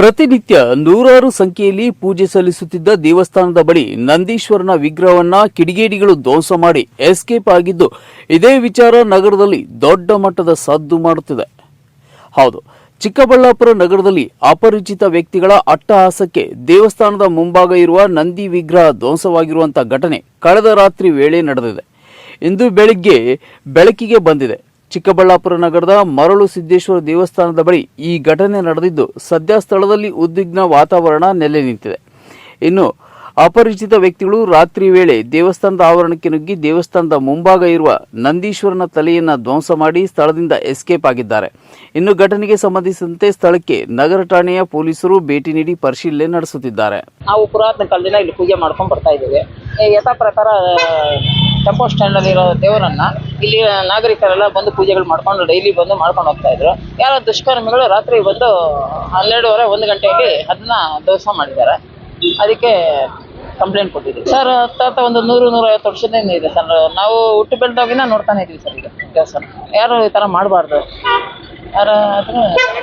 ಪ್ರತಿನಿತ್ಯ ನೂರಾರು ಸಂಖ್ಯೆಯಲ್ಲಿ ಪೂಜೆ ಸಲ್ಲಿಸುತ್ತಿದ್ದ ದೇವಸ್ಥಾನದ ಬಳಿ ನಂದೀಶ್ವರನ ವಿಗ್ರಹವನ್ನ ಕಿಡಿಗೇಡಿಗಳು ಧ್ವಂಸ ಮಾಡಿ ಎಸ್ಕೇಪ್ ಆಗಿದ್ದು, ಇದೇ ವಿಚಾರ ನಗರದಲ್ಲಿ ದೊಡ್ಡ ಮಟ್ಟದ ಸದ್ದು ಮಾಡುತ್ತಿದೆ. ಹೌದು, ಚಿಕ್ಕಬಳ್ಳಾಪುರ ನಗರದಲ್ಲಿ ಅಪರಿಚಿತ ವ್ಯಕ್ತಿಗಳ ಅಟ್ಟಹಾಸಕ್ಕೆ ದೇವಸ್ಥಾನದ ಮುಂಭಾಗ ಇರುವ ನಂದಿ ವಿಗ್ರಹ ಧ್ವಂಸವಾಗಿರುವಂತಹ ಘಟನೆ ಕಳೆದ ರಾತ್ರಿ ವೇಳೆ ನಡೆದಿದೆ. ಇಂದು ಬೆಳಿಗ್ಗೆ ಬೆಳಕಿಗೆ ಬಂದಿದೆ. ಚಿಕ್ಕಬಳ್ಳಾಪುರ ನಗರದ ಮರಳು ಸಿದ್ದೇಶ್ವರ ದೇವಸ್ಥಾನದ ಬಳಿ ಈ ಘಟನೆ ನಡೆದಿದ್ದು, ಸದ್ಯ ಸ್ಥಳದಲ್ಲಿ ಉದ್ವಿಗ್ನ ವಾತಾವರಣ ನೆಲೆ ನಿಂತಿದೆ. ಇನ್ನು ಅಪರಿಚಿತ ವ್ಯಕ್ತಿಗಳು ರಾತ್ರಿ ವೇಳೆ ದೇವಸ್ಥಾನದ ಆವರಣಕ್ಕೆ ನುಗ್ಗಿ ದೇವಸ್ಥಾನದ ಮುಂಭಾಗ ಇರುವ ನಂದೀಶ್ವರನ ತಲೆಯನ್ನು ಧ್ವಂಸ ಮಾಡಿ ಸ್ಥಳದಿಂದ ಎಸ್ಕೇಪ್ ಆಗಿದ್ದಾರೆ. ಇನ್ನು ಘಟನೆಗೆ ಸಂಬಂಧಿಸಿದಂತೆ ಸ್ಥಳಕ್ಕೆ ನಗರ ಠಾಣೆಯ ಪೊಲೀಸರು ಭೇಟಿ ನೀಡಿ ಪರಿಶೀಲನೆ ನಡೆಸುತ್ತಿದ್ದಾರೆ. ನಾವು ಪುರಾತನ ಕಾಲದಿಂದ ಇಲ್ಲಿ ಪೂಜೆ ಮಾಡ್ಕೊಂಡು ಬರ್ತಾ ಇದ್ದೇವೆ. ಯಥಾ ಪ್ರಕಾರ ಟೆಂಪೋ ಸ್ಟ್ಯಾಂಡ್ ಸ್ಟ್ಯಾಂಡಲ್ಲಿರೋ ದೇವರನ್ನ ಇಲ್ಲಿ ನಾಗರಿಕರೆಲ್ಲ ಬಂದು ಪೂಜೆಗಳು ಮಾಡ್ಕೊಂಡು ಡೈಲಿ ಬಂದು ಮಾಡ್ಕೊಂಡು ಹೋಗ್ತಾ ಇದ್ರು. ಯಾರೋ ದುಷ್ಕರ್ಮಿಗಳು ರಾತ್ರಿ ಬಂದು ಹನ್ನೆರಡುವರೆ, ಒಂದು ಗಂಟೆಯಲ್ಲಿ ಅದನ್ನ ಧ್ವಂಸ ಮಾಡಿದ್ದಾರೆ. ಅದಕ್ಕೆ ಕಂಪ್ಲೇಂಟ್ ಕೊಟ್ಟಿದ್ದೀವಿ ಸರ್, ತಾತ ಒಂದು ನೂರು, ನೂರೈವತ್ತು ವರ್ಷದಿಂದ ಇದೆ ಸರ್. ನಾವು ಹುಟ್ಟು ಬೆಳೆದಾಗಿನ ನೋಡ್ತಾನೆ ಇದೀವಿ ಸರ್ ಈಗ. ದೇವಸ್ಥಾನ ಯಾರು ಈ ತರ ಮಾಡಬಾರ್ದು? ಯಾರು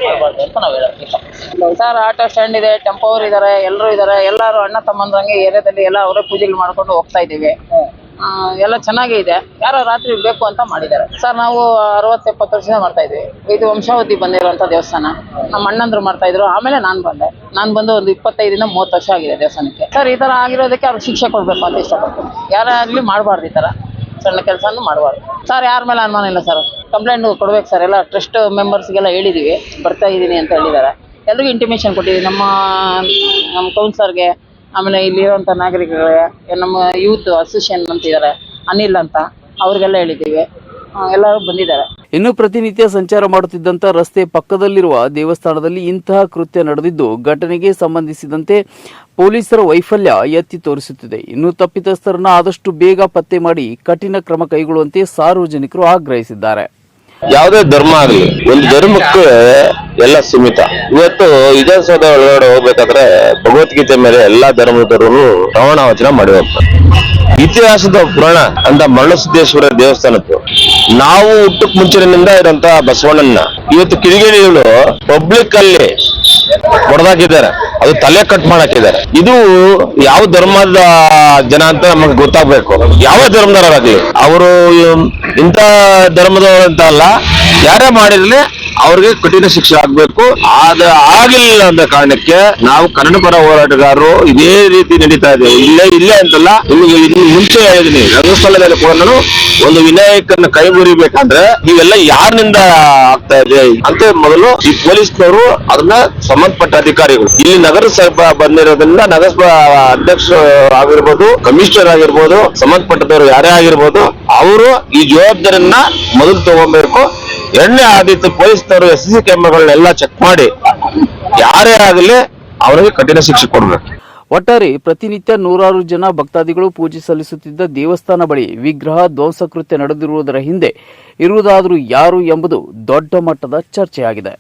ಮಾಡಬಾರ್ದು ಅಂತ ನಾವು ಹೇಳೋದು ಸರ್, ಆಟೋ ಸ್ಟ್ಯಾಂಡ್ ಇದೆ, ಟೆಂಪೋ ಅವ್ರು ಇದ್ದಾರೆ ಎಲ್ಲರೂ ಇದ್ದಾರೆ ಎಲ್ಲರೂ ಅಣ್ಣ ತಮ್ಮಂದ್ರಂಗೆ ಏರಿಯಾದಲ್ಲಿ ಎಲ್ಲ ಅವರೇ ಪೂಜೆಗಳು ಮಾಡ್ಕೊಂಡು ಹೋಗ್ತಾ ಇದ್ದೀವಿ. ಎಲ್ಲ ಚೆನ್ನಾಗೇ ಇದೆ ಯಾರೋ ರಾತ್ರಿ ಬೇಕು ಅಂತ ಮಾಡಿದ್ದಾರೆ. ಸರ್, ನಾವು ಅರವತ್ತು ಎಪ್ಪತ್ತು ವರ್ಷದಿಂದ ಮಾಡ್ತಾ ಇದ್ವಿ. ಇದು ವಂಶಾವತಿ ಬಂದಿರುವಂಥ ದೇವಸ್ಥಾನ. ನಮ್ಮ ಅಣ್ಣಂದ್ರು ಮಾಡ್ತಾ ಇದ್ರು. ಆಮೇಲೆ ನಾನು ಬಂದೆ. ನಾನು ಬಂದು ಒಂದು ಇಪ್ಪತ್ತೈದರಿಂದ ಮೂವತ್ತು ವರ್ಷ ಆಗಿದೆ ದೇವಸ್ಥಾನಕ್ಕೆ. ಸರ್, ಈ ಥರ ಆಗಿರೋದಕ್ಕೆ ಅವ್ರು ಶಿಕ್ಷೆ ಕೊಡಬೇಕು ಅಂತ ಇಷ್ಟಪಡ್ತೀನಿ. ಯಾರೇ ಆಗಲಿ ಮಾಡಬಾರ್ದು ಈ ಥರ. ಸಣ್ಣ ಕೆಲಸನೂ ಮಾಡಬಾರ್ದು. ಸರ್, ಯಾರ ಮೇಲೆ ಅನುಮಾನ ಇಲ್ಲ ಸರ್? ಕಂಪ್ಲೇಂಟ್ ಕೊಡ್ಬೇಕು ಸರ್. ಎಲ್ಲ ಟ್ರಸ್ಟ್ ಮೆಂಬರ್ಸ್ಗೆಲ್ಲ ಹೇಳಿದ್ದೀವಿ ಬರ್ತಾ ಇದ್ದೀನಿ ಅಂತ ಹೇಳಿದ್ದಾರೆ. ಎಲ್ರಿಗೂ ಇಂಟಿಮೇಷನ್ ಕೊಟ್ಟಿದ್ದೀವಿ ನಮ್ಮ ನಮ್ಮ ಕೌನ್ಸರ್ಗೆ ಆಮೇಲೆ ಇಲ್ಲಿರುವಂಥ ನಾಗರಿಕರಿಗೆ ನಮ್ಮ ಯೂತ್ ಅಸೋಸಿಯೇಷನ್ ಅಂತ ಇದ್ದಾರೆ ಅನಿಲ್ ಅಂತ ಅವ್ರಿಗೆಲ್ಲ ಹೇಳಿದ್ದೀವಿ. ಎಲ್ಲರೂ ಬಂದಿದ್ದಾರೆ. ಇನ್ನು ಪ್ರತಿನಿತ್ಯ ಸಂಚಾರ ಮಾಡುತ್ತಿದ್ದಂತ ರಸ್ತೆ ಪಕ್ಕದಲ್ಲಿರುವ ದೇವಸ್ಥಾನದಲ್ಲಿ ಇಂತಹ ಕೃತ್ಯ ನಡೆದಿದ್ದು ಘಟನೆಗೆ ಸಂಬಂಧಿಸಿದಂತೆ ಪೊಲೀಸರ ವೈಫಲ್ಯ ಎತ್ತಿ ತೋರಿಸುತ್ತಿದೆ. ಇನ್ನು ತಪ್ಪಿತಸ್ಥರನ್ನ ಆದಷ್ಟು ಬೇಗ ಪತ್ತೆ ಮಾಡಿ ಕಠಿಣ ಕ್ರಮ ಕೈಗೊಳ್ಳುವಂತೆ ಸಾರ್ವಜನಿಕರು ಆಗ್ರಹಿಸಿದ್ದಾರೆ. ಯಾವುದೇ ಧರ್ಮ ಆಗಲಿ ಒಂದು ಧರ್ಮಕ್ಕೆ ಎಲ್ಲ ಸೀಮಿತ. ಇವತ್ತು ವಿಧಾನಸೌಧ ಒಳಗಡೆ ಹೋಗ್ಬೇಕಾದ್ರೆ ಭಗವದ್ಗೀತೆ ಮೇಲೆ ಎಲ್ಲಾ ಧರ್ಮದವರು ಪ್ರಮಾಣ ವಚನ ಮಾಡಿ ಹೋಗ್ತಾರೆ ಇತಿಹಾಸದ ಪುರಾಣ ಅಂತ ಮರಳಸಿದ್ದೇಶ್ವರ ದೇವಸ್ಥಾನಕ್ಕೆ ನಾವು ಹುಟ್ಟಕ್ ಮುಂಚಿನಿಂದ ಇರುವಂತ ಬಸವಣ್ಣನ ಇವತ್ತು ಕಿಡಿಗೇಡಿಗಳು ಪಬ್ಲಿಕ್ ಅಲ್ಲಿ ಹೊಡೆದಾಕಿದ್ದಾರೆ. ಅದು ತಲೆ ಕಟ್ ಮಾಡಾಕಿದ್ದಾರೆ. ಇದು ಯಾವ ಧರ್ಮದ ಜನ ಅಂತ ನಮಗೆ ಗೊತ್ತಾಗ್ಬೇಕು. ಯಾವ ಧರ್ಮದವರಾಗ್ಲಿ? ಅವರು ಇಂಥ ಧರ್ಮದವರು ಅಂತ ಅಲ್ಲ. ಯಾರೇ ಮಾಡಿರ್ಲಿ ಅವ್ರಿಗೆ ಕಠಿಣ ಶಿಕ್ಷೆ ಆಗ್ಬೇಕು. ಆದ ಆಗಿಲ್ಲ ಅಂದ ಕಾರಣಕ್ಕೆ ನಾವು ಕನ್ನಡ ಪರ ಹೋರಾಟಗಾರರು ಇದೇ ರೀತಿ ನಡೀತಾ ಇದೆ. ಇಲ್ಲೇ ಇಲ್ಲೇ ಅಂತಲ್ಲ ನಿಮಗೆ ಮುಂಚೆ ಹೇಳಿದೀನಿ. ರಂಗಸ್ಥಳದಲ್ಲಿ ಕೂಡ ನಾನು ಒಂದು ವಿನಾಯಕನ ಕೈ ಮುರಿಬೇಕಂದ್ರೆ ಇವೆಲ್ಲ ಯಾರಿನಿಂದ ಆಗ್ತಾ ಇದೆ ಅಂತ ಮೊದಲು ಈ ಪೊಲೀಸ್ನವರು ಅದನ್ನ ಸಂಬಂಧಪಟ್ಟ ಅಧಿಕಾರಿಗಳು. ಇಲ್ಲಿ ನಗರಸಭಾ ಬಂದಿರೋದ್ರಿಂದ ನಗರಸಭಾ ಅಧ್ಯಕ್ಷ ಆಗಿರ್ಬೋದು, ಕಮಿಷನರ್ ಆಗಿರ್ಬೋದು, ಸಂಬಂಧಪಟ್ಟದವರು ಯಾರೇ ಆಗಿರ್ಬೋದು, ಅವರು ಈ ಜವಾಬ್ದಾರಿಯನ್ನ ಮೊದಲು ತಗೊಬೇಕು. ಎರಡನೇ ಆದಿತ್ತು ಪೊಲೀಸ್ನವರು ಎಸ್ ಸಿ ಕ್ಯಾಮ್ರಾಗಳನ್ನೆಲ್ಲ ಚೆಕ್ ಮಾಡಿ, ಯಾರೇ ಆಗಲಿ ಅವರಿಗೆ ಕಠಿಣ ಶಿಕ್ಷೆ ಕೊಡಬೇಕು. ಒಟ್ಟಾರೆ ಪ್ರತಿನಿತ್ಯ ನೂರಾರು ಜನ ಭಕ್ತಾದಿಗಳು ಪೂಜೆ ಸಲ್ಲಿಸುತ್ತಿದ್ದ ದೇವಸ್ಥಾನ ಬಳಿ ವಿಗ್ರಹ ಧ್ವಂಸ ಕೃತ್ಯ ನಡೆದಿರುವುದರ ಹಿಂದೆ ಇರುವುದಾದರೂ ಯಾರು ಎಂಬುದು ದೊಡ್ಡ ಮಟ್ಟದ ಚರ್ಚೆಯಾಗಿದೆ.